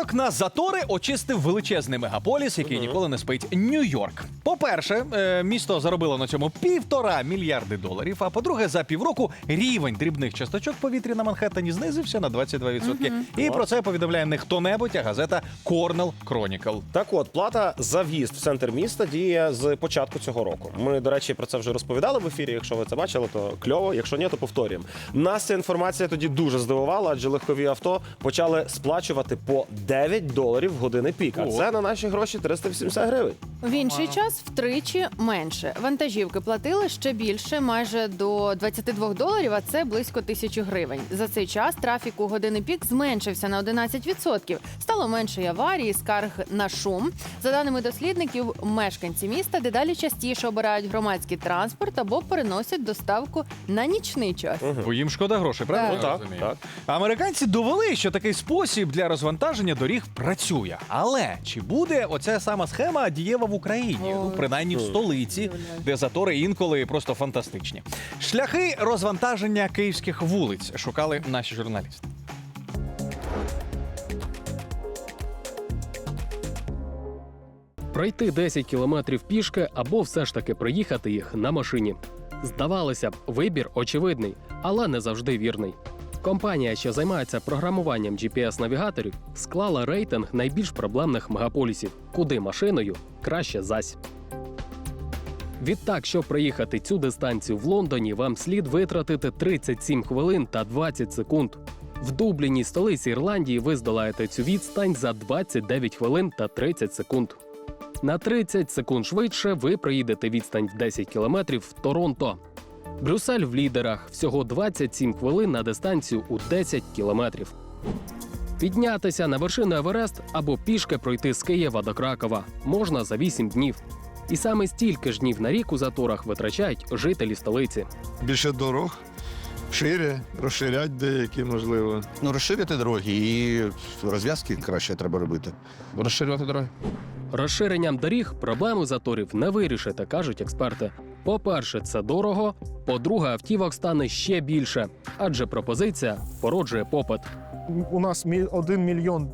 Початок на затори очистив величезний мегаполіс, який ніколи не спить. Нью-Йорк. По-перше, е, місто заробило на цьому півтора мільярди доларів. А по-друге, за півроку рівень дрібних часточок в повітрі на Манхеттені знизився на 22%. І про це повідомляє не хто-небудь, а газета Cornell Chronicle. Так от, плата за в'їзд в центр міста діє з початку цього року. Ми, до речі, про це вже розповідали в ефірі. Якщо ви це бачили, то кльово. Якщо ні, то повторюємо. Нас ця інформація тоді дуже здивувала, адже легкові авто почали сплачувати по 9 доларів в години пік. А це на наші гроші 380 гривень. В інший час втричі менше. Вантажівки платили ще більше, майже до 22 доларів, а це близько тисячі гривень. За цей час трафік у години пік зменшився на 11%. Стало менше й аварій, скарг на шум. За даними дослідників, мешканці міста дедалі частіше обирають громадський транспорт або переносять доставку на нічний час. Бо їм шкода грошей, правильно? Так. я Ну, так, розумію? так. Американці довели, що такий спосіб для розвантаження доріг працює. Але чи буде оця сама схема дієва в Україні? Ну, принаймні в столиці, де затори інколи просто фантастичні. Шляхи розвантаження київських вулиць шукали наші журналісти. Пройти 10 кілометрів пішки або все ж таки проїхати їх на машині. Здавалося б, вибір очевидний, але не завжди вірний. Компанія, що займається програмуванням GPS-навігаторів, склала рейтинг найбільш проблемних мегаполісів, куди машиною краще зась. Відтак, щоб проїхати цю дистанцію в Лондоні, вам слід витратити 37 хвилин та 20 секунд. В Дубліні, столиці Ірландії, ви здолаєте цю відстань за 29 хвилин та 30 секунд. На 30 секунд швидше ви проїдете відстань в 10 кілометрів в Торонто. Брюссель в лідерах всього 27 хвилин на дистанцію у 10 кілометрів. Піднятися на вершину Еверест або пішки пройти з Києва до Кракова можна за 8 днів. І саме стільки ж днів на рік у заторах витрачають жителі столиці. більше дорог, шире, розширять деякі, можливо. Ну, розширити дороги і розв'язки краще треба робити. Розширювати дороги. Розширенням доріг проблему заторів не вирішите, кажуть експерти. По-перше, це дорого. По-друге, автівок стане ще більше, адже пропозиція породжує попит. у нас 1 мільйон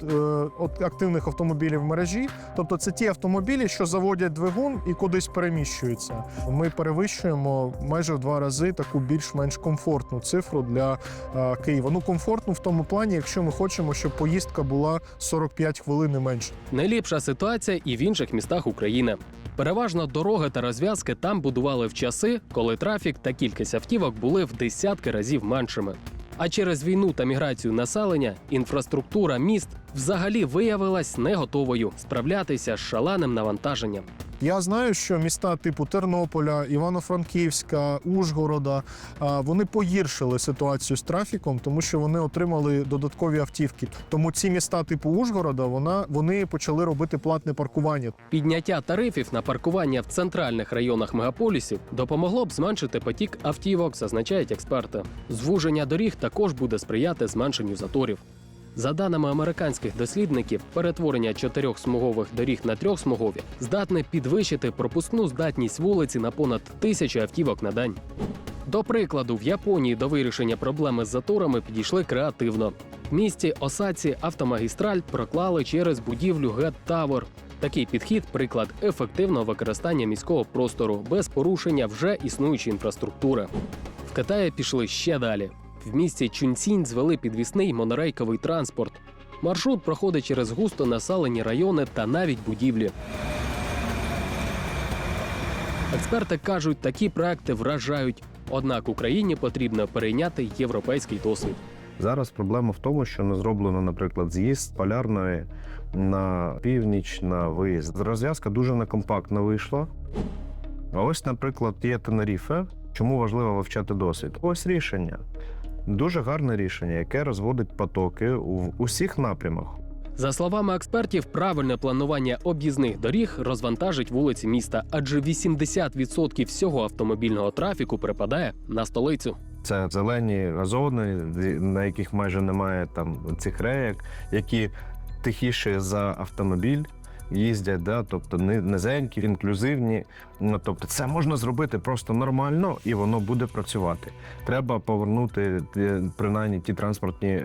е, активних автомобілів в мережі. Тобто це ті автомобілі, що заводять двигун і кудись переміщуються. Ми перевищуємо майже в два рази таку більш-менш комфортну цифру для е, Києва. Ну комфортну в тому плані, якщо ми хочемо, щоб поїздка була 45 хвилин і менше. Найліпша ситуація і в інших містах України. Переважно дороги та розв'язки там будували в часи, коли трафік та кількість автівок були в десятки разів меншими. А через війну та міграцію населення інфраструктура міст взагалі виявилась не готовою справлятися з шаленим навантаженням. Я знаю, що міста типу Тернополя, Івано-Франківська, Ужгорода вони погіршили ситуацію з трафіком, тому що вони отримали додаткові автівки. Тому ці міста типу Ужгорода вона вони почали робити платне паркування. Підняття тарифів на паркування в центральних районах мегаполісів допомогло б зменшити потік автівок, зазначають експерти. Звуження доріг також буде сприяти зменшенню заторів. За даними американських дослідників, перетворення чотирьохсмугових доріг на трьохсмугові здатне підвищити пропускну здатність вулиці на понад тисячу автівок на день. До прикладу, в Японії до вирішення проблеми з заторами підійшли креативно. В місті Осаці автомагістраль проклали через будівлю Гет Тавер. Такий підхід приклад ефективного використання міського простору без порушення вже існуючої інфраструктури. В Китаї пішли ще далі. В місті Чунцінь звели підвісний монорейковий транспорт. Маршрут проходить через густо населені райони та навіть будівлі. Експерти кажуть, такі проекти вражають. Однак Україні потрібно перейняти європейський досвід. Зараз проблема в тому, що не зроблено, наприклад, з'їзд з полярної на північ на виїзд. Розв'язка дуже некомпактно вийшла. А ось, наприклад, є Тенеріфе. Чому важливо вивчати досвід? Ось рішення. Дуже гарне рішення, яке розводить потоки в усіх напрямах. За словами експертів, правильне планування об'їзних доріг розвантажить вулиці міста, адже 80% всього автомобільного трафіку припадає на столицю. Це зелені газони, на яких майже немає там цих реєк, які тихіші за автомобіль. Їздять, да, тобто низенькі, інклюзивні. Ну, тобто, це можна зробити просто нормально і воно буде працювати. Треба повернути е, принаймні ті транспортні е,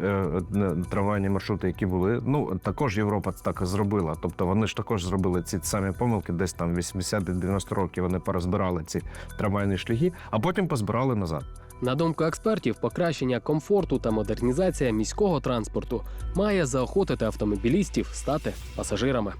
е, трамвайні маршрути, які були. Ну також Європа так зробила. Тобто вони ж також зробили ці самі помилки, десь там 80-90 років вони порозбирали ці трамвайні шляхи, а потім позбирали назад. На думку експертів, покращення комфорту та модернізація міського транспорту має заохотити автомобілістів стати пасажирами.